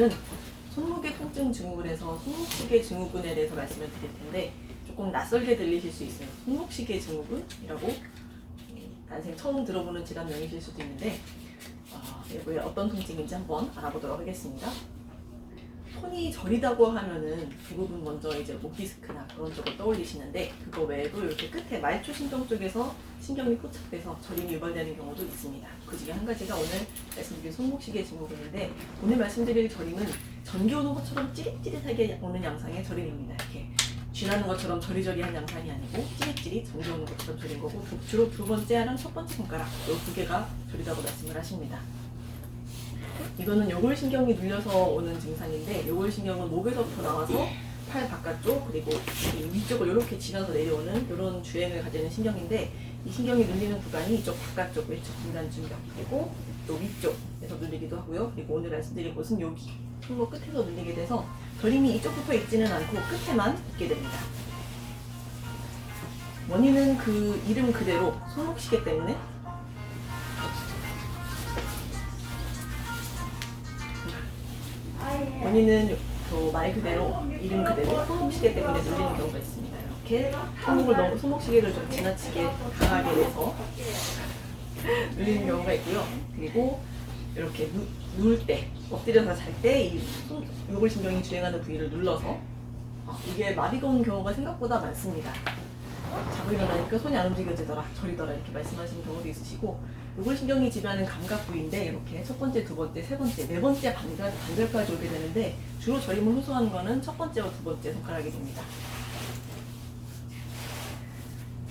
오늘은 손목의 통증 증후군에서 손목시계 증후군에 대해서 말씀을 드릴 텐데 조금 낯설게 들리실 수 있어요. 손목시계 증후군이라고 음, 난생 처음 들어보는 질환명이실 수도 있는데 어, 어떤 통증인지 한번 알아보도록 하겠습니다. 손이 저리다고 하면은 대부분 먼저 이제 목 디스크나 그런 쪽을 떠올리시는데 그거 외에도 이렇게 끝에 말초 신경 쪽에서 신경이 포착돼서 저림이 유발되는 경우도 있습니다. 그 중에 한 가지가 오늘 말씀드린 손목시계 증후군인데 오늘 말씀드릴 저림은 전기 오는 것처럼 찌릿찌릿하게 오는 양상의 저림입니다. 이렇게 쥐나는 것처럼 저리저리한 양상이 아니고 찌릿찌릿 전기 오는 것처럼 저린 거고 두- 주로 두 번째 하는 첫 번째 손가락 이 두 개가 저리다고 말씀을 하십니다. 이거는 요골신경이 눌려서 오는 증상인데 요골신경은 목에서부터 나와서 팔 바깥쪽 그리고 이 위쪽을 이렇게 지나서 내려오는 이런 주행을 가지는 신경인데 이 신경이 눌리는 구간이 이쪽 바깥쪽 왼쪽 중간중경 그리고 또 위쪽에서 눌리기도 하고요. 그리고 오늘 말씀드릴 곳은 여기 손목 끝에서 눌리게 돼서 저림이 이쪽부터 있지는 않고 끝에만 있게 됩니다. 원인은 그 이름 그대로 손목시계 때문에 원인은 그 말 그대로 이름 그대로 손목시계 때문에 눌리는 경우가 있습니다. 이렇게 손목을 너무 손목시계를 좀 지나치게 강하게 해서 눌리는 경우가 있고요. 그리고 이렇게 누울 때 엎드려서 잘 때이 요골신경이 주행하는 부위를 눌러서 어, 이게 마비가 오는 경우가 생각보다 많습니다. 자고 일어나니까 손이 안 움직여지더라, 저리더라 이렇게 말씀하시는 경우도 있으시고 요골신경이 지배하는 감각 부위인데 이렇게 첫 번째, 두 번째, 세 번째, 네 번째 반절, 반절까지 오게 되는데 주로 저림을 호소하는 거는 첫 번째와 두 번째 손가락이 됩니다.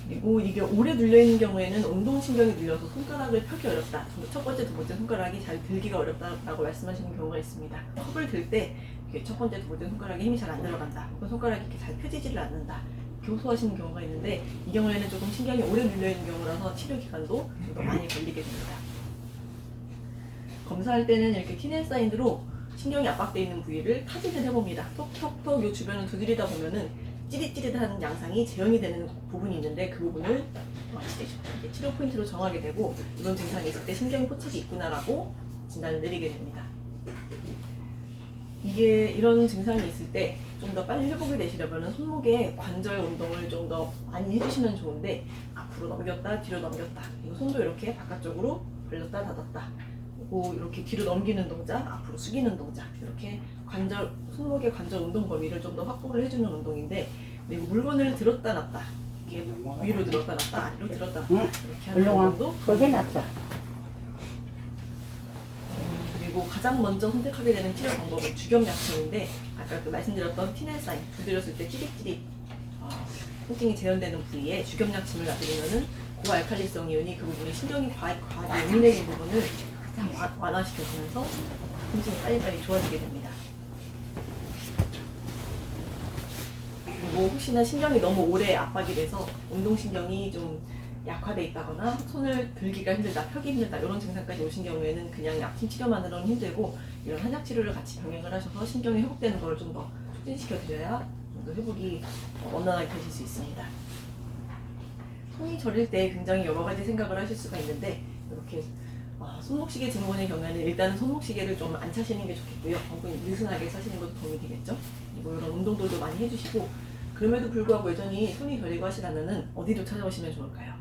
그리고 이게 오래 눌려있는 경우에는 운동신경이 눌려서 손가락을 펴기 어렵다. 첫 번째, 두 번째 손가락이 잘 들기가 어렵다라고 말씀하시는 경우가 있습니다. 컵을 들 때 첫 번째, 두 번째 손가락에 힘이 잘 안 들어간다. 혹은 손가락이 이렇게 잘 펴지지를 않는다. 호소하시는 경우가 있는데 이 경우에는 조금 신경이 오래 눌려 있는 경우라서 치료 기간도 좀 더 많이 걸리게 됩니다. 검사할 때는 이렇게 티넬 사인으로 신경이 압박되어 있는 부위를 타진을 해봅니다. 톡톡톡 이 주변을 두드리다 보면은 찌릿찌릿한 양상이 재현이 되는 부분이 있는데 그 부분을 치료 포인트로 정하게 되고 이런 증상이 있을 때 신경이 포착이 있구나라고 진단을 내리게 됩니다. 이게 이런 증상이 있을 때 좀 더 빨리 회복이 되시려면 손목에 관절 운동을 좀 더 많이 해주시면 좋은데 앞으로 넘겼다 뒤로 넘겼다 그리고 손도 이렇게 바깥쪽으로 벌렸다 닫았다 그리고 이렇게 뒤로 넘기는 동작 앞으로 숙이는 동작 이렇게 관절 손목의 관절 운동 범위를 좀 더 확보를 해주는 운동인데 그리고 물건을 들었다 놨다 이게 위로 들었다 놨다 아래로 들었다 놨다 응. 이렇게 하는. 운동도 그게 낫어. 그리고 가장 먼저 선택하게 되는 치료 방법은 주겸약품인데 아까 그 말씀드렸던 티넬사인 두드렸을 때 찌릿찌릿 어, 통증이 재현되는 부위에 주겸약침을 놔드리면은 고알칼리성 이온이 그 부분에 신경이 과, 과하게 예민해진 부분을 와- 완화시켜주면서 통증이 빨리빨리 좋아지게 됩니다. 그리고 혹시나 신경이 너무 오래 압박이 돼서 운동신경이 좀 약화돼 있다거나 손을 들기가 힘들다, 펴기 힘들다 이런 증상까지 오신 경우에는 그냥 약침 치료만으로는 힘들고 이런 한약 치료를 같이 병행을 하셔서 신경이 회복되는 걸 좀 더 촉진시켜 드려야 좀 더 회복이 원활하게 되실 수 있습니다. 손이 저릴 때 굉장히 여러 가지 생각을 하실 수가 있는데 이렇게 어, 손목시계 증후군의 경우에는 일단은 손목시계를 좀 안 차시는 게 좋겠고요. 혹은 느슨하게 차시는 것도 도움이 되겠죠. 그리고 이런 운동들도 많이 해주시고 그럼에도 불구하고 여전히 손이 저리고 하시다면은 어디로 찾아오시면 좋을까요?